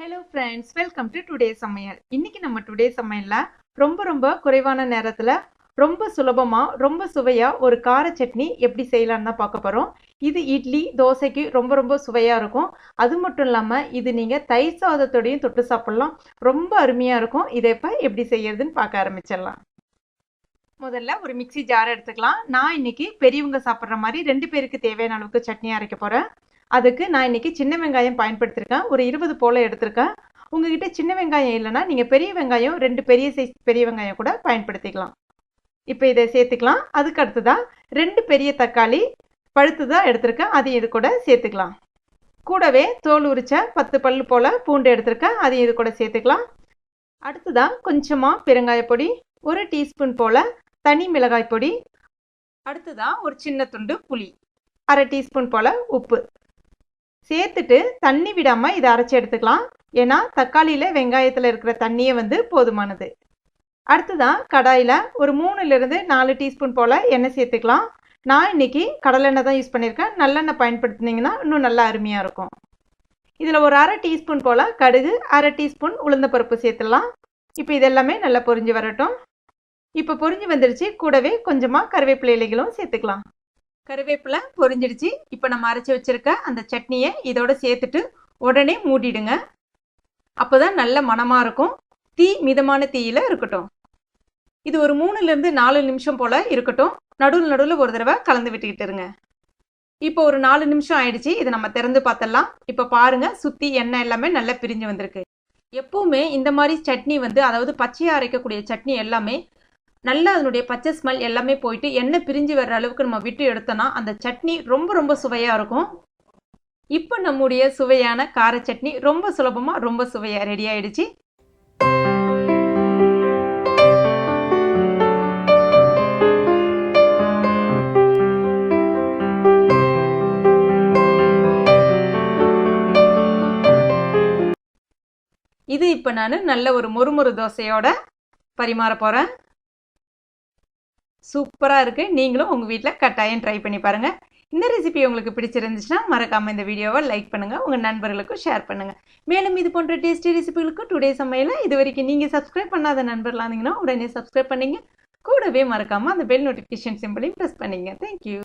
Hello friends welcome to today சமையல். இன்னைக்கு நம்ம டுடே சமையலில் ரொம்ப ரொம்ப குறைவான நேரத்தில் ரொம்ப சுலபமாக ரொம்ப சுவையாக ஒரு கார சட்னி எப்படி செய்யலான்னு தான் பார்க்க போகிறோம் இது இட்லி தோசைக்கு ரொம்ப ரொம்ப சுவையாக இருக்கும். அது மட்டும் இல்லாமல் இது நீங்கள் தயிர் சாதத்தோடையும் தொட்டு சாப்பிட்லாம். ரொம்ப அருமையாக இருக்கும். இதை இப்போ எப்படி செய்யறதுன்னு பார்க்க ஆரம்பிச்சிடலாம். முதல்ல ஒரு மிக்சி ஜார் எடுத்துக்கலாம். நான் இன்னைக்கு பெரியவங்க சாப்பிட்ற மாதிரி ரெண்டு பேருக்கு தேவையான அளவுக்கு சட்னி அரைக்க போகிறேன் அதுக்கு நான் இன்னைக்கு சின்ன வெங்காயம் பயன்படுத்தியிருக்கேன் ஒரு இருபது போல் எடுத்திருக்கேன். உங்ககிட்ட சின்ன வெங்காயம் இல்லைன்னா நீங்கள் பெரிய வெங்காயம் ரெண்டு பெரிய சைஸ் பெரிய வெங்காயம் கூட பயன்படுத்திக்கலாம். இப்போ இதை சேர்த்துக்கலாம். அதுக்கு அடுத்ததாக ரெண்டு பெரிய தக்காளி பழுத்து தான் எடுத்திருக்கேன். அதையும் இது கூட சேர்த்துக்கலாம். கூடவே தோல் உரிச்ச பத்து பல்லு போல் பூண்டு எடுத்திருக்கேன். அதையும் இது கூட சேர்த்துக்கலாம். அடுத்ததாக கொஞ்சமாக பெருங்காய பொடி ஒரு டீஸ்பூன் போல் தனி மிளகாய் பொடி அடுத்ததாக ஒரு சின்ன துண்டு புளி அரை டீஸ்பூன் போல் உப்பு. சேர்த்துட்டு தண்ணி விடாமல் இதை அரைச்சி எடுத்துக்கலாம். ஏன்னா தக்காளியில் வெங்காயத்தில் இருக்கிற தண்ணியே வந்து போதுமானது. அடுத்ததான் கடாயில் ஒரு மூணுலேருந்து நாலு டீஸ்பூன் போல் எண்ணெய் சேர்த்துக்கலாம். நான் இன்னைக்கு கடலெண்ணெய் தான் யூஸ் பண்ணியிருக்கேன் நல்லெண்ணெய் பயன்படுத்தினீங்கன்னா இன்னும் நல்லா அருமையாக இருக்கும். இதில் ஒரு அரை டீஸ்பூன் போல் கடுகு அரை டீஸ்பூன் உளுந்தப்பருப்பு சேர்த்துடலாம். இப்போ இதெல்லாமே நல்லா பொரிஞ்சு வரட்டும். இப்போ பொரிஞ்சு வந்துடுச்சு கூடவே கொஞ்சமாக கருவேப்பிலை இலைகளும் சேர்த்துக்கலாம். கருவேப்பிலை பொரிஞ்சிடுச்சு. இப்போ நம்ம அரைச்சி வச்சிருக்க அந்த சட்னியை இதோட சேர்த்துட்டு உடனே மூடிடுங்க. அப்போ தான் நல்ல மணமாக இருக்கும். தீ மிதமான தீயில் இருக்கட்டும். இது ஒரு மூணுலேருந்து நாலு நிமிஷம் போல் இருக்கட்டும். நடுவில் நடுவில் ஒரு தடவை கலந்து விட்டுக்கிட்டு இருங்க. இப்போ ஒரு நாலு நிமிஷம் ஆயிடுச்சு. இதை நம்ம திறந்து பார்த்தலாம் இப்போ பாருங்கள் சுற்றி எண்ணெய் எல்லாமே நல்லா பிரிஞ்சு வந்திருக்கு. எப்பவுமே இந்த மாதிரி சட்னி வந்து அதாவது பச்சையாக அரைக்கக்கூடிய சட்னி எல்லாமே நல்லா அதனுடைய பச்சை ஸ்மெல் எல்லாமே போயிட்டு எண்ணெய் பிரிஞ்சு வர்ற அளவுக்கு நம்ம விட்டு எடுத்தோன்னா அந்த சட்னி ரொம்ப ரொம்ப சுவையாக இருக்கும். இப்போ நம்முடைய சுவையான கார சட்னி ரொம்ப சுலபமாக ரொம்ப சுவையாக ரெடி ஆயிடுச்சு. இது இப்போ நான் நல்ல ஒரு மொறுமொறு தோசையோட பரிமாற போகிறேன் சூப்பராக இருக்குது நீங்களும் உங்கள் வீட்டில் கட்டாயம் ட்ரை பண்ணி பாருங்கள் இந்த ரெசிபி உங்களுக்கு பிடிச்சிருந்துச்சுன்னா மறக்காமல் இந்த வீடியோவை லைக் பண்ணுங்கள் உங்கள் நண்பர்களுக்கும் ஷேர் பண்ணுங்கள் மேலும் இது போன்ற டேஸ்டி ரெசிபிகளுக்கும் டுடே சமையல இது வரைக்கும் நீங்கள் சப்ஸ்கிரைப் பண்ணாத நண்பர்களாக இருந்தீங்கன்னா உடனே சப்ஸ்கிரைப் பண்ணிங்க. கூடவே மறக்காமல் அந்த பெல் நோட்டிஃபிகேஷன் சிம்பிளையும் ப்ரெஸ் பண்ணிங்க. Thank you